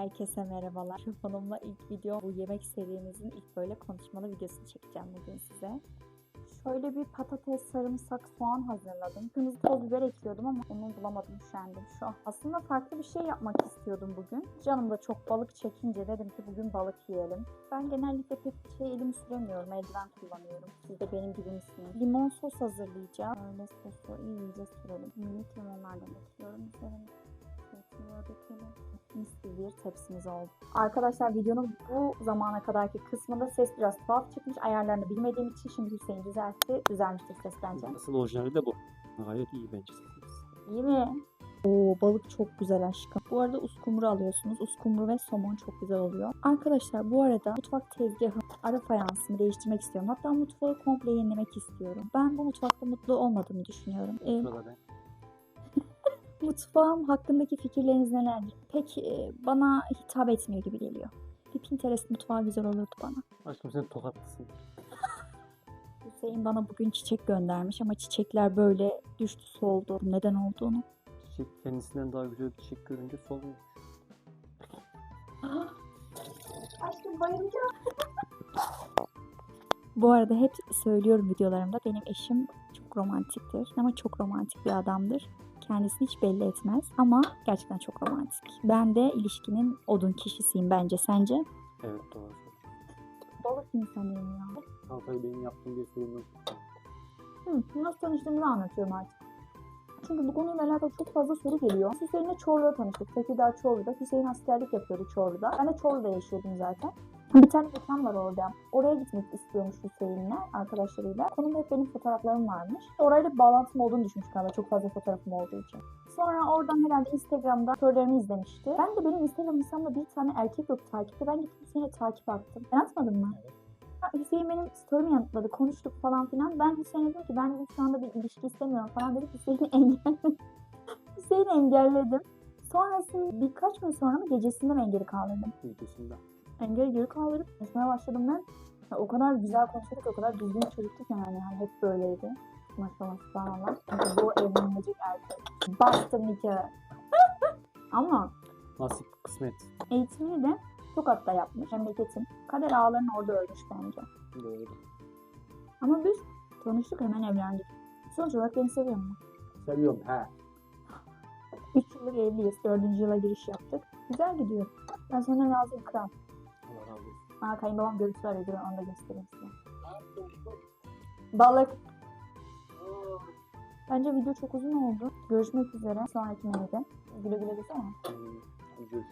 Herkese merhabalar. Telefonumla ilk video bu yemek serimizin ilk böyle konuşmalı videosunu çekeceğim bugün size. Şöyle bir patates, sarımsak, soğan hazırladım. Kırmızı toz biber ekliyordum ama onu bulamadım, üşendim şu an. Aslında farklı bir şey yapmak istiyordum bugün. Canım da çok balık çekince dedim ki bugün balık yiyelim. Ben genellikle pek şey elimi süremiyorum, eldiven kullanıyorum. Siz de benim gibi misiniz? Limon sos hazırlayacağım. Böyle sosu iyice sürelim. Minik limonlardan ekliyorum üzerine. Bir tepsimiz oldu. Arkadaşlar videonun bu zamana kadarki kısmında ses biraz tuhaf çıkmış. Ayarlarını bilmediğim için şimdi Hüseyin düzeltti. Düzelmiştir ses bence. Asıl orijinali de bu. Gayet iyi bence. İyi mi? Oo balık çok güzel aşkım. Bu arada uskumru alıyorsunuz. Uskumru ve somon çok güzel oluyor. Arkadaşlar bu arada mutfak tezgahı ara fayansımı değiştirmek istiyorum. Hatta mutfağı komple yenilemek istiyorum. Ben bu mutfakta mutlu olmadığımı düşünüyorum. Ee. Mutfağım hakkındaki fikirleriniz nelerdir? Pek e, bana hitap etmiyor gibi geliyor. Bir Pinterest mutfağı güzel olurdu bana. Aşkım sen tokatlısın. Hüseyin bana bugün çiçek göndermiş ama çiçekler böyle düştü soldu. Neden olduğunu. Çiçek kendisinden daha güzel bir çiçek görünce solmuyor. Aşkım bayılacağım. Bu arada hep söylüyorum videolarımda benim eşim çok romantiktir ama çok romantik bir adamdır. Kendisini hiç belli etmez ama gerçekten çok romantik. Ben de ilişkinin odun kişisiyim bence. Sence? Evet doğru. Balık insanıyım ya. Salatayı benim yaptığım bir sorun yok. Hı, nasıl tanıştığımızı anlatıyorum artık. Çünkü bu konuyla alakalı çok fazla soru geliyor. Hüseyin'le Çorlu'da tanıştık. Tekirdağ Çorlu'da. Hüseyin askerlik yapıyordu Çorlu'da. Ben de Çorlu'da yaşıyordum zaten. Bir tane mekan var orada. Oraya gitmek istiyormuş Hüseyin'le arkadaşlarıyla. Konumda hep benim fotoğraflarım varmış. Orayla bir bağlantım olduğunu düşünmüş galiba çok fazla fotoğrafım olduğu için. Sonra oradan herhalde Instagram'da storylerimi izlemişti. Ben de benim Instagram hesabımda bir tane erkek yok takipte. Ben gittim Hüseyin'e takip attım. Ben mı? Hüseyin benim story'mi yanıtladı. Konuştuk falan filan. Ben Hüseyin'e dedim ki ben dedim, şu anda bir ilişki istemiyorum falan dedim. Hüseyin'i engelledim. Hüseyin'i engelledim. Sonrasında birkaç gün sonra mı gecesinde mi engeli kaldırdım? Ülkesinde. Engeli geri kaldırıp konuşmaya başladım ben. Ya, o kadar güzel konuşuyorduk, o kadar düzgün bir çocuktuk ki yani. yani hep böyleydi. Maşallah subhanallah. Bu evlenilecek erkek. Bastım nikahı. Ama Nasip kısmet. eğitimini de Tokat'ta yapmış. Memleketim. Kader ağlarını orada ölmüş bence. Doğru. Ama biz tanıştık hemen evlendik. Sonuç olarak beni seviyor mu? Seviyorum he. 3 yıllık evliyiz. 4. yıla giriş yaptık. Güzel gidiyor. Ben senden razıyım kral. Aa kayınbabam görüntüler ediyor. Onu da göstereyim size. Balık. Bence video çok uzun oldu. Görüşmek üzere. Sonraki menüde. Güle güle desene. Hmm, görüşürüz.